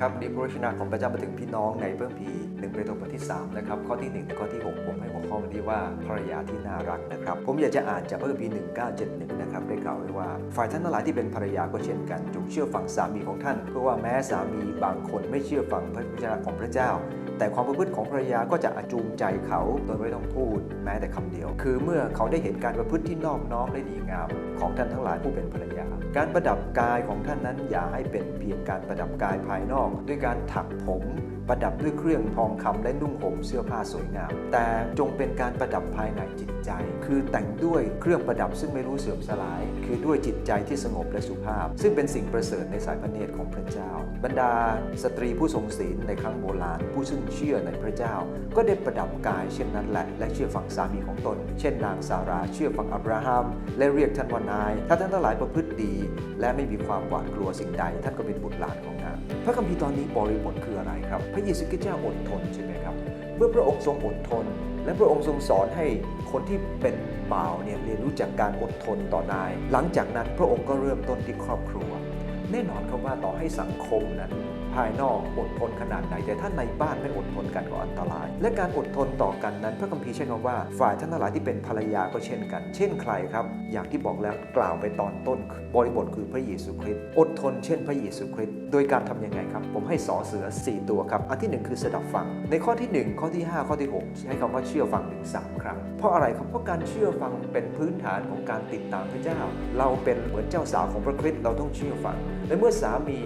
ครับวันนี้พระวจนะของพระเจ้ามาถึงพี่น้องในเบื้องพี1เปโตรบทที่3นะครับข้อที่1ถึงข้อที่ 6 ผมให้ หัวข้อวันนี้ว่าภรรยาที่น่ารักนะครับ ผมอยากจะอ่านจากพระคัมภีร์1971 นะครับได้กล่าวไว้ว่า ฝ่ายท่านทั้งหลายที่เป็นภรรยาก็เช่นกัน จงเชื่อฟังสามีของท่าน เพราะว่าแม้สามีบางคนไม่เชื่อฟังพระวจนะของพระเจ้า แต่ความประพฤติของภรรยาก็จะอจูงใจเขาโดยไม่ต้องพูด แม้แต่คำเดียว คือเมื่อเขาได้เห็นการประพฤติที่นอบน้อมและดีงามของท่านทั้งหลายผู้เป็นภรรยา การประดับกายของท่านนั้นอย่าให้เป็นเพียงการประดับกายภายนอก ด้วยการถักผมประดับด้วยเครื่องทองคำและนุ่งห่มเสื้อผ้าสวยงาม แต่จงเป็นการประดับภายในจิตใจ คือแต่งด้วยเครื่องประดับซึ่งไม่รู้เสื่อมสลาย คือด้วยจิตใจที่สงบและสุภาพ ซึ่งเป็นสิ่งประเสริฐในสายพระเนตรของพระเจ้า บรรดา สตรีผู้ทรงศีลในครั้งโบราณ ผู้ซึ่งเชื่อในพระเจ้า ก็ได้ประดับกายเช่นนั้นแหละและเชื่อฟังสามีของตน เช่นนางซาราเชื่อฟังอับราฮัมและเรียกท่านว่านาย ถ้าท่านทั้งหลายประพฤติดี และไม่มีความหวาดกลัวสิ่งใด ท่านก็เป็นบุตรหลานของนางพระคัมภีร์ตอนนี้บริบทคืออะไรครับ พระเยซูคริสต์เจ้าอดทนใช่ไหมครับเมื่อพระองค์ทรงอดทน และพระองค์ทรงสอนให้คนที่เป็นบ่าวเนี่ยเรียนรู้จากการอดทนต่อนาย หลังจากนั้นพระองค์ก็เริ่มต้นที่ครอบครัว แน่นอนครับว่าต่อให้สังคมนั้น ภายนอกอดทนขนาดไหน แต่ถ้าในบ้านไม่อดทนกันก็อันตราย และการอดทนต่อกันนั้น พระคัมภีร์ใช้คำว่า ฝ่ายท่านทั้งหลายที่เป็นภรรยาก็เช่นกัน เช่นใครครับ อย่างที่บอกแล้วกล่าวไปตอนต้นบริบทคือพระเยซูคริสต์อดทนเช่นพระเยซูคริสต์โดยการทำยังไงครับ ผมให้สอเสือ 4 ตัวครับ อันที่ 1 คือสดับฟัง ในข้อที่ 1 ข้อที่ 5 ข้อที่ 6 ใช้คำว่าเชื่อฟังถึงสามครั้งเพราะอะไรครับเพราะการเชื่อฟังเป็นพื้นฐานของการติดตามพระเจ้า เราเป็นเหมือนเจ้าสาวของพระคริสต์เราต้องเชื่อฟังและเมื่อสามี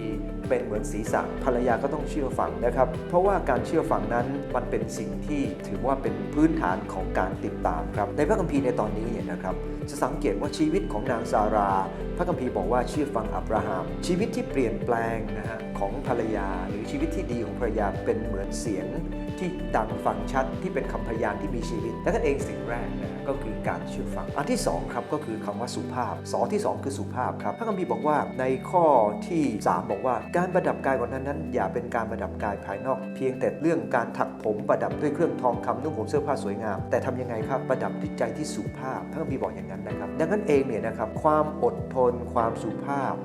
เป็นเหมือนศีรษะภรรยาก็ต้องเชื่อฟังนะครับ เพราะว่าการเชื่อฟังนั้นมันเป็นสิ่งที่ถือว่าเป็นพื้นฐานของการติดตามครับ ในพระคัมภีร์ในตอนนี้เนี่ยนะครับจะสังเกตว่าชีวิตของนางซารา พระคัมภีร์บอกว่าเชื่อฟังอับราฮัมชีวิตที่เปลี่ยนแปลงนะฮะของภรรยา หรือชีวิตที่ดีของภรรยาเป็นเหมือนเสียง ที่ดังฟังชัดที่เป็นคำพยานที่มีชีวิต และนั่นเองสิ่งแรกนะก็คือการเชื่อฟัง อันที่สองครับก็คือคำว่าสุภาพสอที่สองคือสุภาพครับพระคัมภีร์บอกว่าในข้อที่สามบอกว่า การประดับกายของนั้นนั้น อย่าเป็นการประดับกายภายนอก เพียงแต่เรื่องการถักผมประดับด้วยเครื่องทองคำนุ่งห่มเสื้อผ้าสวยงาม แต่ทำยังไงครับประดับด้วยใจที่สุภาพพระคัมภีร์บอกอย่างนั้นนะครับ ดังนั้นเองเนี่ยนะครับความอดทนความสุภาพ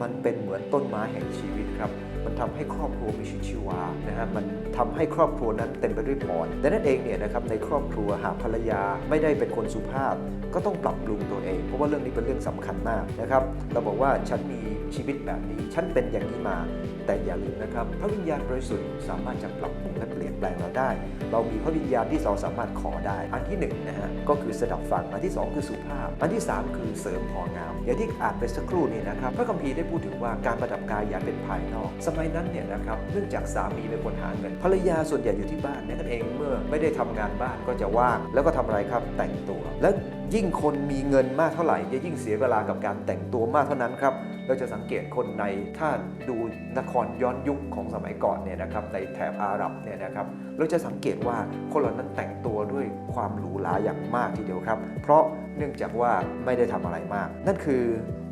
มันเป็นเหมือนต้นไม้แห่งชีวิตครับ มันทำให้ครอบครัวมีชีวิตชีวานะฮะมันทำให้ครอบครัวนั้นเต็มไปด้วยพรดังนั้นเองเนี่ยนะครับในครอบครัวหากภรรยาไม่ได้เป็นคนสุภาพ ก็ต้องปรับปรุงตัวเอง เพราะว่าเรื่องนี้เป็นเรื่องสำคัญมากนะครับเราบอกว่าฉันมี ชีวิตแบบนี้ ฉันเป็นอย่างนี้มา แต่อย่าลืมนะครับ พระวิญญาณบริสุทธิ์สามารถจะปรับปรุงและเปลี่ยนแปลงเราได้ เรามีพระวิญญาณที่เราสามารถขอได้ อันที่หนึ่งนะฮะก็คือสดับฟัง อันที่สองคือสุภาพ อันที่สามคือเสริมพองาม อย่างที่อ่านไปสักครู่นี้นะครับ พระคัมภีร์ได้พูดถึงว่าการประดับกายอย่าเป็นภายนอก สมัยนั้นเนี่ยนะครับ เนื่องจากสามีเป็นคนหาเงิน ภรรยาส่วนใหญ่อยู่ที่บ้านนั่นเอง เมื่อไม่ได้ทำงานบ้านก็จะว่าง แล้วก็ทำอะไรครับ แต่งตัว และ ยิ่งคนมีเงินมากเท่าไหร่จะยิ่งเสียเวลากับการแต่งตัวมากเท่านั้นครับ เราจะสังเกตคนในถ้าดูนครย้อนยุคของสมัยก่อนเนี่ยนะครับในแถบอาหรับเนี่ยนะครับเราจะสังเกตว่าคนเหล่านั้นแต่งตัวด้วยความหรูหราอย่างมากทีเดียวครับ เพราะเนื่องจากว่าไม่ได้ทำอะไรมาก นั่นคือ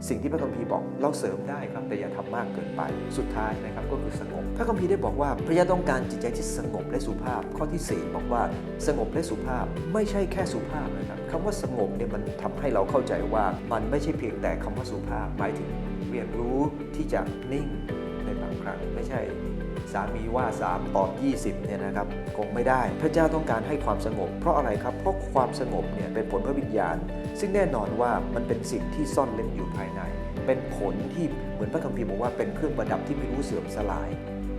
สิ่งที่พระคัมภีร์บอกเราเสริมได้ครับแต่อย่าทำมากเกินไปสุดท้ายนะครับก็คือสงบ พระคัมภีร์ได้บอกว่าพระยาต้องการจิตใจที่สงบและสุภาพ ข้อที่ 4 บอกว่าสงบและสุภาพไม่ใช่แค่สุภาพนะครับคำว่าสงบเนี่ยมันทำให้เราเข้าใจว่ามันไม่ใช่เพียงแต่คำว่าสุภาพหมายถึงเรียนรู้ที่จะนิ่งในบางครั้งไม่ใช่ สามีว่า 3 ตอบ 20เนี่ยนะครับคงไม่ได้ พระเจ้าต้องการให้ความสงบ เพราะอะไรครับ เพราะความสงบเนี่ยเป็นผลพระวิญญาณ ซึ่งแน่นอนว่ามันเป็นสิ่งที่ซ่อนเล่นอยู่ภายใน เป็นผลที่เหมือนพระคัมภีร์บอกว่าเป็นเครื่องประดับที่ไม่รู้เสื่อมสลาย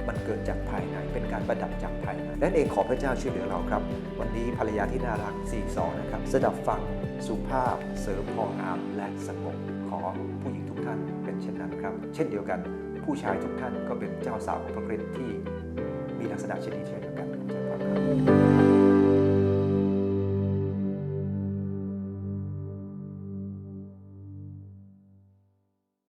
มันเกิดจากภายในเป็นการประดับจากภายในและเองขอพระเจ้าช่วยเหลือเราครับ วันนี้ภรรยาที่น่ารัก4 2นะครับสดับฟังสุภาพ เสริมพองามและสงบขอผู้หญิงทุกท่านเป็นเช่นนั้นครับ เช่นเดียวกัน ผู้ชายทุกท่านก็เป็นเจ้าสาวของพระคริสต์ที่มีลักษณะเช่นนี้เช่นเดียวกันขอบคุณครับ